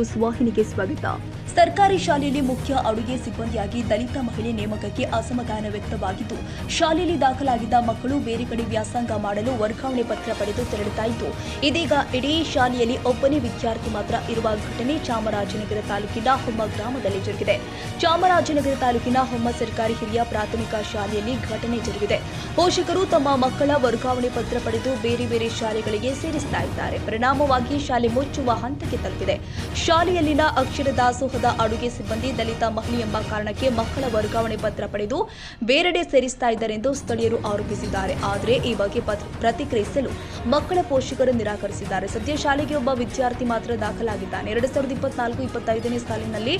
News ವಾಹಿನಿಗೆ ಸ್ವಾಗತ. ಸರ್ಕಾರಿ ಶಾಲೆಯಲ್ಲಿ ಮುಖ್ಯ ಅಡುಗೆ ಸಿಬ್ಬಂದಿಯಾಗಿ ದಲಿತ ಮಹಿಳೆ ನೇಮಕಕ್ಕೆ ಅಸಮಾಧಾನ ವ್ಯಕ್ತವಾಗಿದ್ದು, ಶಾಲೆಯಲ್ಲಿ ದಾಖಲಾಗಿದ್ದ ಮಕ್ಕಳು ಬೇರೆ ಕಡೆ ವ್ಯಾಸಂಗ ಮಾಡಲು ವರ್ಗಾವಣೆ ಪತ್ರ ಪಡೆದು ತೆರಳುತ್ತಾ ಇದ್ದು, ಇದೀಗ ಇಡೀ ಶಾಲೆಯಲ್ಲಿ ಒಬ್ಬನೇ ವಿದ್ಯಾರ್ಥಿ ಮಾತ್ರ ಇರುವ ಘಟನೆ ಚಾಮರಾಜನಗರ ತಾಲೂಕಿನ ಹೊಮ್ಮ ಗ್ರಾಮದಲ್ಲಿ ಜರುಗಿದೆ. ಚಾಮರಾಜನಗರ ತಾಲೂಕಿನ ಹೊಮ್ಮ ಸರ್ಕಾರಿ ಹಿರಿಯ ಪ್ರಾಥಮಿಕ ಶಾಲೆಯಲ್ಲಿ ಘಟನೆ ಜರುಗಿದೆ. ಪೋಷಕರು ತಮ್ಮ ಮಕ್ಕಳ ವರ್ಗಾವಣೆ ಪತ್ರ ಪಡೆದು ಬೇರೆ ಬೇರೆ ಶಾಲೆಗಳಿಗೆ ಸೇರಿಸ್ತಾ ಇದ್ದಾರೆ. ಪರಿಣಾಮವಾಗಿ ಶಾಲೆ ಮುಚ್ಚುವ ಹಂತಕ್ಕೆ ತಲುಪಿದೆ. ಶಾಲೆಯಲ್ಲಿನ ಅಕ್ಷರ ದಾಸೋಹದ ಅಡುಗೆ ಸಿಬ್ಬಂದಿ ದಲಿತ ಮಹಿಳೆ ಎಂಬ ಕಾರಣಕ್ಕೆ ಮಕ್ಕಳ ವರ್ಗಾವಣೆ ಪತ್ರ ಪಡೆದು ಬೇರೆಡೆ ಸೇರಿಸ್ತಾ ಇದ್ದಾರೆಂದು ಸ್ಥಳೀಯರು ಆರೋಪಿಸಿದ್ದಾರೆ. ಆದರೆ ಈ ಬಗ್ಗೆ ಪ್ರತಿಕ್ರಿಯಿಸಲು ಮಕ್ಕಳ ಪೋಷಕರು ನಿರಾಕರಿಸಿದ್ದಾರೆ. ಸದ್ಯ ಶಾಲೆಗೆ ಒಬ್ಬ ವಿದ್ಯಾರ್ಥಿ ಮಾತ್ರ ದಾಖಲಾಗಿದ್ದಾನೆ. ಎರಡು ಸಾವಿರದ ಇಪ್ಪತ್ನಾಲ್ಕು ಇಪ್ಪತ್ತೈದನೇ ಸಾಲಿನಲ್ಲಿ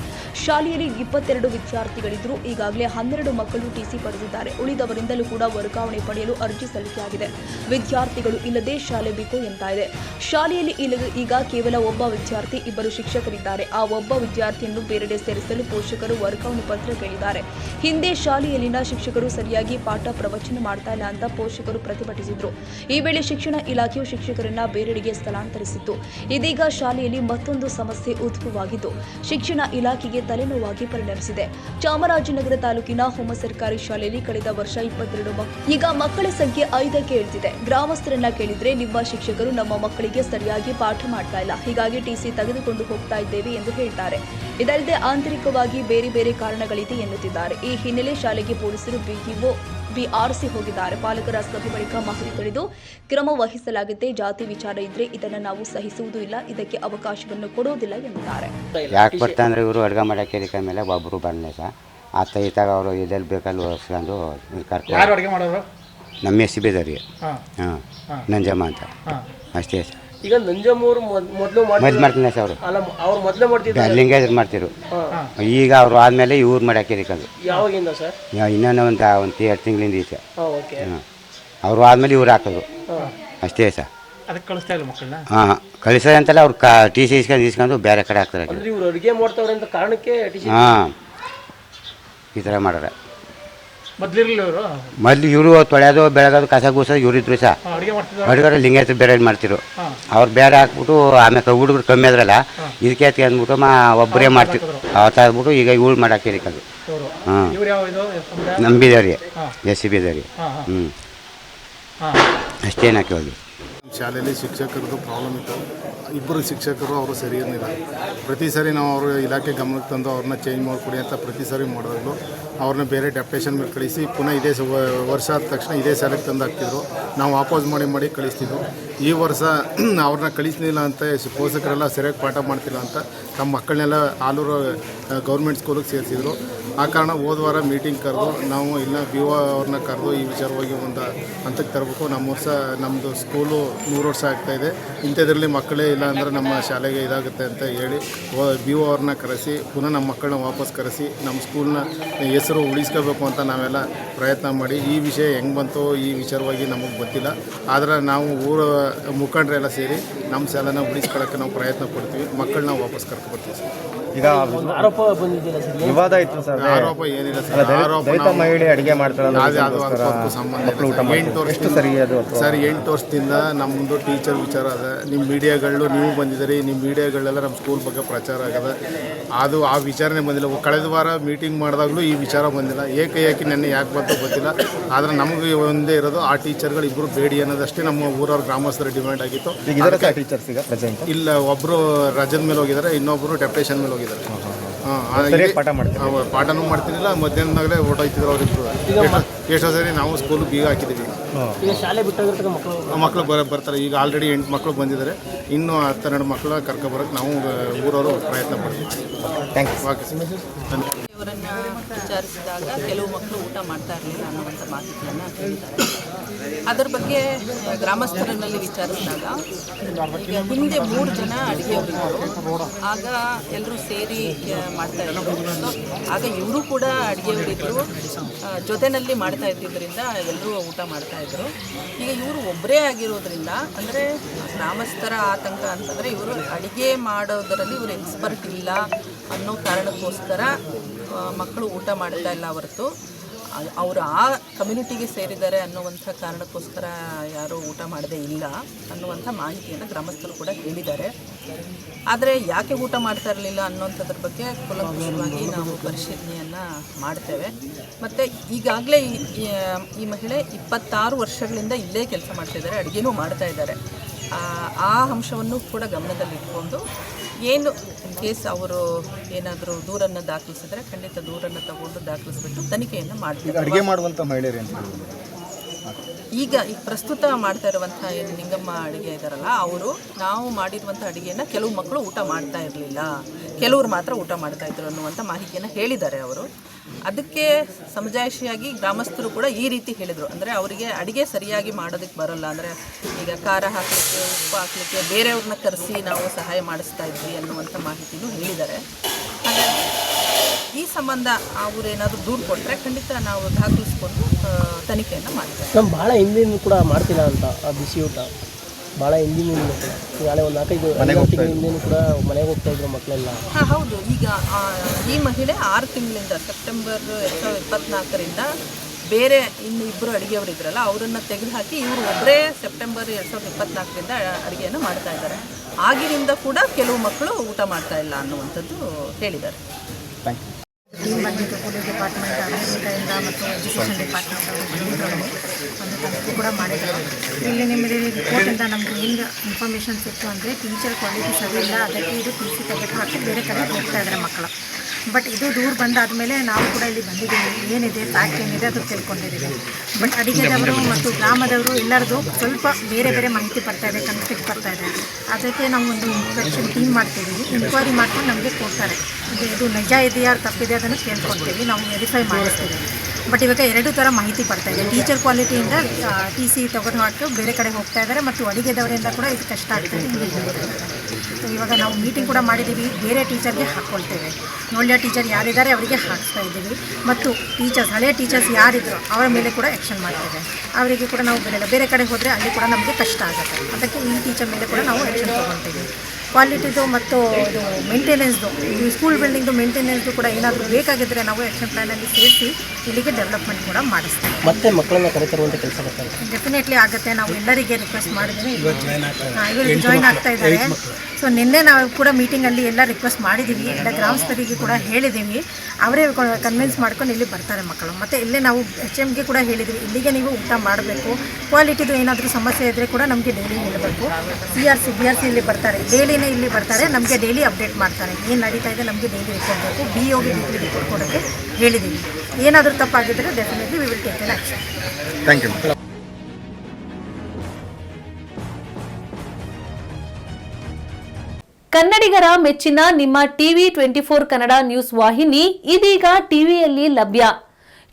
ಶಾಲೆಯಲ್ಲಿ ಇಪ್ಪತ್ತೆರಡು ವಿದ್ಯಾರ್ಥಿಗಳಿದ್ರು. ಈಗಾಗಲೇ ಹನ್ನೆರಡು ಮಕ್ಕಳು ಟಿಸಿ ಪಡೆದಿದ್ದಾರೆ. ಉಳಿದವರಿಂದಲೂ ಕೂಡ ವರ್ಗಾವಣೆ ಪಡೆಯಲು ಅರ್ಜಿ ಸಲ್ಲಿಕೆಯಾಗಿದೆ. ವಿದ್ಯಾರ್ಥಿಗಳು ಇಲ್ಲದೆ ಶಾಲೆ ಬೇಕು ಇದೆ ಶಾಲೆಯಲ್ಲಿ ಈಗ ಕೇವಲ ಒಬ್ಬ ವಿದ್ಯಾರ್ಥಿ, ಇಬ್ಬರು ಶಿಕ್ಷಕರಿದ್ದಾರೆ. ಆ ಒಬ್ಬ ವಿದ್ಯಾರ್ಥಿಯನ್ನು ಬೇರೆಡೆ ಸೇರಿಸಲು ಪೋಷಕರು ವರ್ಗಾವಣೆ ಪತ್ರ ಕೇಳಿದ್ದಾರೆ. ಹಿಂದೆ ಶಾಲೆಯಲ್ಲಿನ ಶಿಕ್ಷಕರು ಸರಿಯಾಗಿ ಪಾಠ ಪ್ರವಚನ ಮಾಡ್ತಾ ಇಲ್ಲ ಅಂತ ಪೋಷಕರು ಪ್ರತಿಭಟಿಸಿದ್ರು. ಈ ವೇಳೆ ಶಿಕ್ಷಣ ಇಲಾಖೆಯು ಶಿಕ್ಷಕರನ್ನ ಬೇರೆಡೆಗೆ ಸ್ಥಳಾಂತರಿಸಿತ್ತು. ಇದೀಗ ಶಾಲೆಯಲ್ಲಿ ಮತ್ತೊಂದು ಸಮಸ್ಯೆ ಉದ್ಭವವಾಗಿದ್ದು, ಶಿಕ್ಷಣ ಇಲಾಖೆಗೆ ತಲೆನೋವಾಗಿ ಪರಿಣಮಿಸಿದೆ. ಚಾಮರಾಜನಗರ ತಾಲೂಕಿನ ಹೋಮ ಸರ್ಕಾರಿ ಶಾಲೆಯಲ್ಲಿ ಕಳೆದ ವರ್ಷ ಇಪ್ಪತ್ತೆರಡು ಈಗ ಮಕ್ಕಳ ಸಂಖ್ಯೆ ಐದಕ್ಕೆ ಇಳಿದಿದೆ. ಗ್ರಾಮಸ್ಥರನ್ನ ಕೇಳಿದ್ರೆ ನಿಮ್ಮ ಶಿಕ್ಷಕರು ನಮ್ಮ ಮಕ್ಕಳಿಗೆ ಸರಿಯಾಗಿ ಪಾಠ ಮಾಡ್ತಾ ಇಲ್ಲ. ಹೀಗಾಗಿ ಟಿಸಿ ತೆಗೆದುಕೊಂಡು ಹೋಗ್ತಾ ಇದ್ದೇವೆ ಎಂದು ಹೇಳ್ತಾರೆ. ಇದಲ್ಲದೆ ಆಂತರಿಕವಾಗಿ ಬೇರೆ ಬೇರೆ ಕಾರಣಗಳಿದೆ ಎನ್ನುತ್ತಿದ್ದಾರೆ. ಈ ಹಿನ್ನೆಲೆ ಶಾಲೆಗೆ ಪೊಲೀಸರು ಬಿಇಒ ಬಿಆರ್ಸಿ ಹೋಗಿದ್ದಾರೆ. ಪಾಲಕರ ಸಭೆ ಬಳಿಕ ಮಾಹಿತಿ ತಿಳಿದು ಕ್ರಮ ವಹಿಸಲಾಗುತ್ತೆ ಜಾತಿ ವಿಚಾರ ಇದ್ರೆ ಇದನ್ನು ನಾವು ಸಹಿಸುವುದೂ ಇಲ್ಲ ಇದಕ್ಕೆ ಅವಕಾಶವನ್ನು ಕೊಡುವುದಿಲ್ಲ ಎನ್ನುತ್ತಾರೆ. ಯಾಕೆ ಬರ್ತಾಂದ್ರೆ ಇವರು ಅಡುಗೆ ಮಾಡಕ್ಕೆ ಇದಕ್ಕೆ ಮೇಲೆ ಒಬ್ಬರು ಬರಲಿಲ್ಲ ಆ ಆತ ಈತಾಗ ಅವರು ಇದೆಲ್ಲ ಬೇಕಲ್ಲಿ ಹೊಸ್ಕೊಂಡು ಕರ್ಕೊಂಡು ಯಾರು ಅಡುಗೆ ಮಾಡೋರು? ನಮ್ಮ ಎಸ್ ಸಿ ಬೇದರಿ ಹಾಂ. ಹಾಂ. ನಂಜಮ್ಮ ಅಂತ. ಹಾಂ. ಅಷ್ಟೇ ಸರ್. ಈಗ ನಂಜಮ್ಮವ್ರು ಮೊದಲು ಮದ್ದು ಮಾಡ್ತೀನಿ ಸರ್ ಅವರು. ಅಲ್ಲ ಅವ್ರು ಮೊದಲೇ ಮಾಡ್ತಿದ್ದಾರೆ ಲಿಂಗೇಜ್ ಮಾಡ್ತಿರು ಈಗ ಅವರು ಆದಮೇಲೆ ಇವ್ರು ಮಾಡೋಕ್ಕೆ ಕಂದು ಯಾವಾಗಿಂದ ಸರ್? ಇನ್ನೊಂದು ಒಂದು ಒಂದು ಎರಡು ತಿಂಗಳಿಂದ ಓಕೆ. ಅವರು ಆದಮೇಲೆ ಇವ್ರು ಹಾಕೋದು. ಅಷ್ಟೇ ಸರ್. ಅದಕ್ಕೆ ಕಳಿಸ್ತಾ ಇಲ್ಲ ಮಕ್ಕಳನ್ನ? ಹಾಂ ಕಳಿಸೋದು ಅಂತಲ್ಲ ಅವ್ರು ಕಾ ಟಿ ಸಿ ಇಸ್ಕೊಂಡು ಇಸ್ಕೊಂಡು ಬೇರೆ ಕಡೆ ಹಾಕ್ತಾರೆ ಅಂದ್ರೆ ಇವ್ರು ಅಡುಗೆ ಮಾಡ್ತಾವ್ರೆ ಅಂತ ಕಾರಣಕ್ಕೆ ಟಿ ಸಿ ಹಾಂ. ಈ ಥರ ಮಾಡೋರೆ ಇವರು? ಮೊದಲು ಇವರು ತೊಳೆಯೋದು ಬೆಳಗೋದು ಕಸ ಗೂಸೋದು ಇವ್ರು ಇದ್ರು ಸಹ ಅಡುಗೆ ಮಾಡ್ತಿದ್ರು ಬೇರೆ ಮಾಡ್ತಿರು ಅವ್ರು ಬೇರೆ ಹಾಕ್ಬಿಟ್ಟು ಆಮೇಲೆ ಹುಡುಗರು ಕಮ್ಮಿ ಆದ್ರಲ್ಲ ಇದಕ್ಕೆ ಅದಕ್ಕೆ ಅಂದ್ಬಿಟ್ಟು ಮಾ ಒಬ್ಬರೇ ಮಾಡ್ತಿದ್ರು. ಅವ್ರು ಈಗ ಇವಳು ಮಾಡಾಕಿರಿ ಇವರು? ಹಾಂ. ಇವ್ರು ನಮ್ಮ ಹಾಂ. ಎಸ್ ಸಿ ಬಿ ಹಾಂ ಹಾಂ. ಹ್ಞೂ ಅಷ್ಟೇನು ಹಾಕಿ ಹೋಗಿ ಶಾಲೆಯಲ್ಲಿ ಶಿಕ್ಷಕರದ್ದು ಪ್ರಾಬ್ಲಮ್ ಇತ್ತು. ಇಬ್ಬರು ಶಿಕ್ಷಕರು ಅವರು ಸರಿ ಇರಲಿಲ್ಲ. ಪ್ರತಿ ಸಾರಿ ನಾವು ಅವರು ಇಲಾಖೆ ಗಮನಕ್ಕೆ ತಂದು ಅವ್ರನ್ನ ಚೇಂಜ್ ಮಾಡಿಕೊಡಿ ಅಂತ ಪ್ರತಿ ಸಾರಿ ಮಾಡಿದ್ರು ಅವ್ರನ್ನ ಬೇರೆ ಡೆಪ್ಟೇಷನ್ ಮೇಲೆ ಕಳಿಸಿ ಪುನಃ ಇದೇ ವರ್ಷ ಆದ ತಕ್ಷಣ ಇದೇ ಶಾಲೆಗೆ ತಂದು ಹಾಕ್ತಿದ್ರು. ನಾವು ವಾಪಸ್ ಮಾಡಿ ಮಾಡಿ ಕಳಿಸ್ತಿದ್ವು. ಈ ವರ್ಷ ಅವ್ರನ್ನ ಕಳಿಸ್ಲಿಲ್ಲ ಅಂತ ಪೋಷಕರೆಲ್ಲ ಸರಿಯಾಗಿ ಪಾಠ ಮಾಡ್ತಿಲ್ಲ ಅಂತ ತಮ್ಮ ಮಕ್ಕಳನ್ನೆಲ್ಲ ಆಲೂರು ಗೌರ್ಮೆಂಟ್ ಸ್ಕೂಲಿಗೆ ಸೇರಿಸಿದ್ರು. ಆ ಕಾರಣ ಹೋದ ವಾರ ಮೀಟಿಂಗ್ ಕರೆದು ನಾವು ಇಲ್ಲ ಬಿ ಒ ಅವ್ರನ್ನ ಕರೆದು ಈ ವಿಚಾರವಾಗಿ ಒಂದು ಹಂತಕ್ಕೆ ತರಬೇಕು. ನಮ್ಮ ವರ್ಷ ನಮ್ಮದು ಸ್ಕೂಲು ನೂರು ವರ್ಷ ಆಗ್ತಾಯಿದೆ ಇಂಥದ್ರಲ್ಲಿ ಮಕ್ಕಳೇ ಇಲ್ಲ ಅಂದರೆ ನಮ್ಮ ಶಾಲೆಗೆ ಇದಾಗುತ್ತೆ ಅಂತ ಹೇಳಿ ಬಿ ಒ ಅವ್ರನ್ನ ಕರೆಸಿ, ಪುನಃ ನಮ್ಮ ಮಕ್ಕಳನ್ನ ವಾಪಸ್ ಕರೆಸಿ ನಮ್ಮ ಸ್ಕೂಲ್ನ ಹೆಸರು ಉಳಿಸ್ಕೋಬೇಕು ಅಂತ ನಾವೆಲ್ಲ ಪ್ರಯತ್ನ ಮಾಡಿ. ಈ ವಿಷಯ ಹೆಂಗೆ ಬಂತು ಈ ವಿಚಾರವಾಗಿ ನಮಗೆ ಗೊತ್ತಿಲ್ಲ. ಆದರೆ ನಾವು ಊರ ಮುಖಂಡರೆಲ್ಲ ಸೇರಿ ನಮ್ಮ ಶಾಲೆನ ಉಳಿಸ್ಕೊಳ್ಳೋಕ್ಕೆ ನಾವು ಪ್ರಯತ್ನ ಪಡ್ತೀವಿ. ಮಕ್ಕಳನ್ನ ವಾಪಸ್ ಕರ್ಕೊಬರ್ತೀವಿ ಸರ್ ಈಗ ಆರೋಪ ಸರ್? ವಿವಾದ ಇತ್ತು ಸರ್. ಆರೋಪ ಏನಿಲ್ಲ ಸರ್. ಆರೋಪ ದಲಿತ ನಾವು- ಮಹಿಳೆ ಅಡಿಗೆ ಮಾಡ್ತಾಳೆ ಅನ್ನೋ ಅದು ಸಂಬಂಧ ಮಕ್ಕಳು ಊಟ. ಎಂಟು ಮಾಡ್ತಾರೆ ಎಷ್ಟು ಸರಿ ಅದು ಅಥವಾ ಸರ್ ಎಂಟು ವರ್ಷದಿಂದ ನಮ್ಮದು ಟೀಚರ್ ವಿಚಾರ ಅದ. ನಿಮ್ಮ ಮೀಡಿಯಾಗಳು ನೀವು ಬಂದಿದ್ದೀರಿ. ನಿಮ್ಮ ಮೀಡಿಯಾಗಳೆಲ್ಲ ನಮ್ಮ ಸ್ಕೂಲ್ ಬಗ್ಗೆ ಪ್ರಚಾರ ಆಗದ. ಅದು ಆ ವಿಚಾರನೆ ಬಂದಿಲ್ಲ. ಕಳೆದ ವಾರ ಮೀಟಿಂಗ್ ಮಾಡಿದಾಗಲೂ ಈ ವಿಚಾರ ಬಂದಿಲ್ಲ. ಏಕೆ ಏಕೆ ನೆನ್ನೆ ಯಾಕೆ ಬಂತು ಗೊತ್ತಿಲ್ಲ. ಆದರೆ ನಮಗೆ ಒಂದೇ ಇರೋದು ಆ ಟೀಚರ್ಗಳು ಇಬ್ಬರು ಬೇಡಿ ಅನ್ನೋದಷ್ಟೇ ನಮ್ಮ ಊರವ್ರ ಗ್ರಾಮಸ್ಥರ ಡಿಮ್ಯಾಂಡ್ ಆಗಿತ್ತು. ಈಗ ಇದರ ಟೀಚರ್ಸ್ ಈಗ ಪ್ರೆಸೆಂಟ್ ಇಲ್ಲ ಒಬ್ಬರು ರಜದ ಮೇಲೆ ಹೋಗಿದ್ದಾರೆ ಇನ್ನೊಬ್ಬರು ಡೆಪ್ಟೇಷನ್ ಮೇಲೆ ಹೋಗಿದ್ದಾರೆ ಹಾಂ ಸರಿಯಾಗಿ ಪಾಠ ಪಾಠನೂ ಮಾಡ್ತಿರ್ಲಿಲ್ಲ ಮಧ್ಯಾಹ್ನದಾಗಲೇ ಹೊಟ್ಟೋಯ್ತಿದ್ರು ಅವರಿಬ್ರು ಎಷ್ಟೋ ಸರಿ ನಾವು ಸ್ಕೂಲ್ ಬೀಗ ಹಾಕಿದ್ದೀವಿ. ಈಗ ಶಾಲೆ ಬಿಟ್ಟು ಮಕ್ಕಳು ಬರ ಬರ್ತಾರೆ. ಈಗ ಆಲ್ರೆಡಿ ಎಂಟು ಮಕ್ಕಳು ಬಂದಿದ್ದಾರೆ. ಇನ್ನೂ ಹತ್ತೆರಡು ಮಕ್ಕಳು ಕರ್ಕೊಬರಕ್ಕೆ ನಾವು ಊರವರು ಪ್ರಯತ್ನ ಪಡ್ತೀವಿ. ಥ್ಯಾಂಕ್ಸ್ ಓಕೆ ಸರ್ ಇವರನ್ನ ವಿಚಾರಿಸಿದಾಗ ಕೆಲವು ಮಕ್ಕಳು ಊಟ ಮಾಡ್ತಾ ಇರಲಿಲ್ಲ ಅನ್ನುವಂಥ ಮಾಹಿತಿಯನ್ನು ಕೇಳಿದ್ದಾರೆ. ಅದರ ಬಗ್ಗೆ ಗ್ರಾಮಸ್ಥರನ್ನಲ್ಲಿ ವಿಚಾರಿಸಿದಾಗ ಈಗ ಹಿಂದೆ ಮೂರು ಜನ ಅಡುಗೆಯವರಿದ್ದರು. ಆಗ ಎಲ್ಲರೂ ಸೇರಿ ಮಾಡ್ತಾ ಇದ್ರು. ಸೊ ಆಗ ಇವರು ಕೂಡ ಅಡುಗೆಯವರಿದ್ದರು ಜೊತೆಯಲ್ಲಿ ಮಾಡ್ತಾ ಇದ್ದಿದ್ದರಿಂದ ಎಲ್ಲರೂ ಊಟ ಮಾಡ್ತಾ ಇದ್ರು. ಈಗ ಇವರು ಒಬ್ಬರೇ ಆಗಿರೋದ್ರಿಂದ, ಅಂದರೆ ಗ್ರಾಮಸ್ಥರ ಆತಂಕ ಅಂತಂದರೆ ಇವರು ಅಡುಗೆ ಮಾಡೋದರಲ್ಲಿ ಇವರು ಎಕ್ಸ್ಪರ್ಟ್ ಇಲ್ಲ ಅನ್ನೋ ಕಾರಣಕ್ಕೋಸ್ಕರ ಮಕ್ಕಳು ಊಟ ಮಾಡ್ತಾ ಇಲ್ಲ ಹೊರತು. ಅವರು ಆ ಕಮ್ಯುನಿಟಿಗೆ ಸೇರಿದ್ದಾರೆ ಅನ್ನುವಂಥ ಕಾರಣಕ್ಕೋಸ್ಕರ ಯಾರೂ ಊಟ ಮಾಡದೇ ಇಲ್ಲ ಅನ್ನುವಂಥ ಮಾಹಿತಿಯನ್ನು ಗ್ರಾಮಸ್ಥರು ಕೂಡ ಹೇಳಿದ್ದಾರೆ. ಆದರೆ ಯಾಕೆ ಊಟ ಮಾಡ್ತಾ ಇರಲಿಲ್ಲ ಅನ್ನೋಂಥದ್ರ ಬಗ್ಗೆ ಕೂಲಂಕುಷವಾಗಿ ನಾವು ಪರಿಶೀಲನೆಯನ್ನು ಮಾಡ್ತೇವೆ. ಮತ್ತು ಈಗಾಗಲೇ ಈ ಮಹಿಳೆ ಇಪ್ಪತ್ತಾರು ವರ್ಷಗಳಿಂದ ಇಲ್ಲೇ ಕೆಲಸ ಮಾಡ್ತಾಯಿದ್ದಾರೆ ಅಡುಗೆನೂ ಮಾಡ್ತಾ ಇದ್ದಾರೆ. ಆ ಅಂಶವನ್ನು ಕೂಡ ಗಮನದಲ್ಲಿಟ್ಕೊಂಡು ಏನು ಕೇಸ್ ಅವರು ಏನಾದರೂ ದೂರನ್ನು ದಾಖಲಿಸಿದ್ರೆ ಖಂಡಿತ ದೂರನ್ನು ತಗೊಂಡು ದಾಖಲಿಸ್ಬಿಟ್ಟು ತನಿಖೆಯನ್ನು ಮಾಡ್ತೀವಿ. ಅಡುಗೆ ಮಾಡುವಂಥ ಮಹಿಳೆಯರು ಈಗ ಈಗ ಪ್ರಸ್ತುತ ಮಾಡ್ತಾ ಇರುವಂಥ ಏನು ನಿಂಗಮ್ಮ ಅಡುಗೆ ಇದ್ದಾರಲ್ಲ ಅವರು ನಾವು ಮಾಡಿರುವಂಥ ಅಡುಗೆಯನ್ನು ಕೆಲವು ಮಕ್ಕಳು ಊಟ ಮಾಡ್ತಾ ಇರಲಿಲ್ಲ. ಕೆಲವರು ಮಾತ್ರ ಊಟ ಮಾಡ್ತಾ ಇದ್ರು ಅನ್ನುವಂಥ ಮಾಹಿತಿಯನ್ನು ಹೇಳಿದ್ದಾರೆ ಅವರು. ಅದಕ್ಕೆ ಸಮಜಾಯಿಷಿಯಾಗಿ ಗ್ರಾಮಸ್ಥರು ಕೂಡ ಈ ರೀತಿ ಹೇಳಿದರು. ಅಂದರೆ ಅವರಿಗೆ ಅಡುಗೆ ಸರಿಯಾಗಿ ಮಾಡೋದಕ್ಕೆ ಬರೋಲ್ಲ. ಅಂದರೆ ಈಗ ಖಾರ ಹಾಕಲಿಕ್ಕೆ, ಉಪ್ಪು ಹಾಕಲಿಕ್ಕೆ ಬೇರೆಯವ್ರನ್ನ ಕರೆಸಿ ನಾವು ಸಹಾಯ ಮಾಡಿಸ್ತಾ ಇದ್ವಿ ಅನ್ನುವಂಥ ಮಾಹಿತಿನೂ ಹೇಳಿದ್ದಾರೆ. ಈ ಸಂಬಂಧ ಅವರೇನಾದರೂ ದೂರು ಕೊಟ್ಟರೆ ಖಂಡಿತ ನಾವು ದಾಖಲಿಸ್ಕೊಂಡು ತನಿಖೆಯನ್ನು ಮಾಡ್ತೀವಿ. ನಮ್ಮ ಭಾಳ ಹಿಂದಿನ ಕೂಡ ಮಾಡ್ತಿಲ್ಲ ಅಂತ ಬಿಸಿ ಊಟ? ಭಾಳ ಹಿಂದಿನ ನಾಳೆ ಒಂದು ನಾಲ್ಕೈದು ಹಿಂದೆನೂ ಕೂಡ ಮನೆಗೆ ಹೋಗ್ತಾ ಇದ್ರು ಮಕ್ಕಳೆಲ್ಲ. ಹಾಂ ಹೌದು. ಈಗ ಈ ಮಹಿಳೆ ಆರು ತಿಂಗಳಿಂದ ಸೆಪ್ಟೆಂಬರ್ ಎರಡು ಸಾವಿರದ ಇಪ್ಪತ್ನಾಲ್ಕರಿಂದ ಬೇರೆ ಇನ್ನು ಇಬ್ಬರು ಅಡುಗೆಯವರು ಇದ್ರಲ್ಲ ಅವರನ್ನು ತೆಗೆದುಹಾಕಿ ಇವರು ಒಬ್ಬರೇ ಸೆಪ್ಟೆಂಬರ್ ಎರಡು ಸಾವಿರದ ಇಪ್ಪತ್ನಾಲ್ಕರಿಂದ ಅಡುಗೆಯನ್ನು ಮಾಡ್ತಾ ಇದ್ದಾರೆ. ಆಗಿನಿಂದ ಕೂಡ ಕೆಲವು ಮಕ್ಕಳು ಊಟ ಮಾಡ್ತಾ ಇಲ್ಲ ಅನ್ನುವಂಥದ್ದು ಹೇಳಿದ್ದಾರೆ. ಥ್ಯಾಂಕ್ ಯು ಟೀಮ್ ಬಂದಿದ್ದು ಪೊಲೀಸ್ ಡಿಪಾರ್ಟ್ಮೆಂಟ್ ಅಮೆರಿಕದಿಂದ ಮತ್ತು ಎಜುಕೇಷನ್ ಡಿಪಾರ್ಟ್ಮೆಂಟ್ ಅವರು. ಒಂದು ತನಿಖೆ ಕೂಡ ಮಾಡಿದ್ದಾರೆ ಇಲ್ಲಿ ನಿಮಗೆ ರಿಪೋರ್ಟಿಂದ ನಮ್ಗೆ ಏನು ಇನ್ಫಾರ್ಮೇಷನ್ ಸಿಕ್ತು ಅಂದರೆ ಟೀಚರ್ ಕ್ವಾಲಿಟಿ ಸರಿ ಇಲ್ಲ, ಅದಕ್ಕೆ ಇದು ಟಿ ಸಿ ತೆಗೆದು ಹಾಕಿ ಬೇರೆ ಕಡೆ ಹೋಗ್ತಾ ಇದ್ದಾರೆ ಮಕ್ಕಳು ಬಟ್ ಇದು ದೂರ ಬಂದಾದಮೇಲೆ ನಾವು ಕೂಡ ಇಲ್ಲಿ ಬಂದಿದ್ದೀವಿ. ಏನಿದೆ ಫ್ಯಾಕ್ಟ್ ಏನಿದೆ ಅದು ತಿಳ್ಕೊಂಡಿದ್ದೀವಿ. ಬಟ್ ಅಡಿಗೆದವರು ಮತ್ತು ಗ್ರಾಮದವರು ಎಲ್ಲರದು ಸ್ವಲ್ಪ ಬೇರೆ ಬೇರೆ ಮಾಹಿತಿ ಬರ್ತಾ ಇದೆ ಕನ್ಫ್ಲಿಕ್ಟ್ ಬರ್ತಾ ಇದೆ. ಅದಕ್ಕೆ ನಾವು ಒಂದು ಇನ್ಸ್ಪೆಕ್ಷನ್ ಟೀಮ್ ಮಾಡ್ತಿದ್ದೀವಿ. ಇನ್ಕ್ವೈರಿ ಮಾಡ್ಕೊಂಡು ನಮಗೆ ಕೊಡ್ತಾರೆ. ಇದು ಇದು ನಿಜ ಇದೆಯಾ ತಪ್ಪಿದೆ ಅದನ್ನು ಕೇಳ್ಕೊಡ್ತೀವಿ. ನಾವು ವೆರಿಫೈ ಮಾಡಿಸ್ತೀವಿ. ಬಟ್ ಇವಾಗ ಎರಡು ಥರ ಮಾಹಿತಿ ಪಡ್ತಾ ಇದೆ. ಟೀಚರ್ ಕ್ವಾಲಿಟಿಯಿಂದ ಟಿ ಸಿ ತೊಗೊಂಡು ಬೇರೆ ಕಡೆ ಹೋಗ್ತಾ ಇದ್ದಾರೆ ಮತ್ತು ಅಡುಗೆದವರಿಂದ ಕೂಡ ಇದು ಕಷ್ಟ ಆಗ್ತದೆ ಸೊ ಇವಾಗ ನಾವು ಮೀಟಿಂಗ್ ಕೂಡ ಮಾಡಿದ್ದೀವಿ ಬೇರೆ ಟೀಚರ್ಗೆ ಹಾಕ್ಕೊಳ್ತೇವೆ ಒಳ್ಳೆಯ ಟೀಚರ್ ಯಾರಿದ್ದಾರೆ ಅವರಿಗೆ ಹಾಕಿಸ್ತಾ ಇದ್ದೀವಿ. ಮತ್ತು ಟೀಚರ್ಸ್ ಹಳೆ ಟೀಚರ್ಸ್ ಯಾರಿದ್ರು ಅವರ ಮೇಲೆ ಕೂಡ ಆ್ಯಕ್ಷನ್ ಮಾಡ್ತೇವೆ. ಅವರಿಗೆ ಕೂಡ ನಾವು ಬೇರೆ ಬೇರೆ ಕಡೆ ಹೋದರೆ ಅಲ್ಲಿ ಕೂಡ ನಮಗೆ ಕಷ್ಟ ಆಗುತ್ತೆ. ಅದಕ್ಕೆ ಈ ಟೀಚರ್ ಮೇಲೆ ಕೂಡ ನಾವು ಆ್ಯಕ್ಷನ್ ತೊಗೊಳ್ತೀವಿ. ಕ್ವಾಲಿಟಿದು ಮತ್ತು ಇದು ಮೇಂಟೆನೆನ್ಸ್ದು ಈ ಸ್ಕೂಲ್ ಬಿಲ್ಡಿಂಗ್ದು ಮೇಂಟೆನೆನ್ಸ್ದು ಕೂಡ ಏನಾದರೂ ಬೇಕಾಗಿದ್ದರೆ ನಾವು ಆ್ಯಕ್ಷನ್ ಪ್ಲ್ಯಾನಲ್ಲಿ ಸೇರಿಸಿ ಇಲ್ಲಿಗೆ ಡೆವಲಪ್ಮೆಂಟ್ ಕೂಡ ಮಾಡಿಸ್ತೀವಿ. ಮತ್ತೆ ಮಕ್ಕಳನ್ನ ಕರೆತರುವಂಥ ಕೆಲಸ ಬರ್ತಾರೆ ಡೆಫಿನೆಟ್ಲಿ ಆಗುತ್ತೆ. ನಾವು ಎಲ್ಲರಿಗೆ ರಿಕ್ವೆಸ್ಟ್ ಮಾಡಿದ್ದೀನಿ ಇವರು ಜಾಯ್ನ್ ಆಗ್ತಾ ಇದ್ದಾರೆ. ಸೊ ನಿನ್ನೆ ನಾವು ಕೂಡ ಮೀಟಿಂಗಲ್ಲಿ ಎಲ್ಲ ರಿಕ್ವೆಸ್ಟ್ ಮಾಡಿದ್ದೀವಿ. ಎಲ್ಲ ಗ್ರಾಮಸ್ಥರಿಗೆ ಕೂಡ ಹೇಳಿದ್ದೀವಿ. ಅವರೇ ಕನ್ವಿನ್ಸ್ ಮಾಡ್ಕೊಂಡು ಇಲ್ಲಿ ಬರ್ತಾರೆ ಮಕ್ಕಳು. ಮತ್ತು ಇಲ್ಲೇ ನಾವು ಎಚ್ ಎಮ್ಗೆ ಕೂಡ ಹೇಳಿದ್ದೀವಿ. ಇಲ್ಲಿಗೆ ನೀವು ಊಟ ಮಾಡಬೇಕು. ಕ್ವಾಲಿಟಿದು ಏನಾದರೂ ಸಮಸ್ಯೆ ಇದ್ದರೆ ಕೂಡ ನಮಗೆ ಡೈಲಿ ಹೇಳಬೇಕು. C R C B R C ಇಲ್ಲಿ ಬರ್ತಾರೆ. ಡೈಲಿನೇ ಇಲ್ಲಿ ಬರ್ತಾರೆ ನಮಗೆ ಡೈಲಿ ಅಪ್ಡೇಟ್ ಮಾಡ್ತಾರೆ. ಏನು ನಡೀತಾ ಇದೆ ನಮಗೆ ಡೈಲಿ ರಿಪೋರ್ಟ್ ಬೇಕು. ಬಿ ಒಗೆ ಡೈಲಿ ರಿಪೋರ್ಟ್ ಕೊಡೋಕ್ಕೆ ಹೇಳಿದ್ದೀವಿ ಏನಾದರೂ ತಪ್ಪಾಗಿದ್ದರೆ definitely we will take an action thank you ಕನ್ನಡಿಗರ ಮೆಚ್ಚಿನ ನಿಮ್ಮ TV twenty four Kannada news ವಾಹಿನಿ ಇದೀಗ ಟಿವಿಯಲ್ಲಿ ಲಭ್ಯ.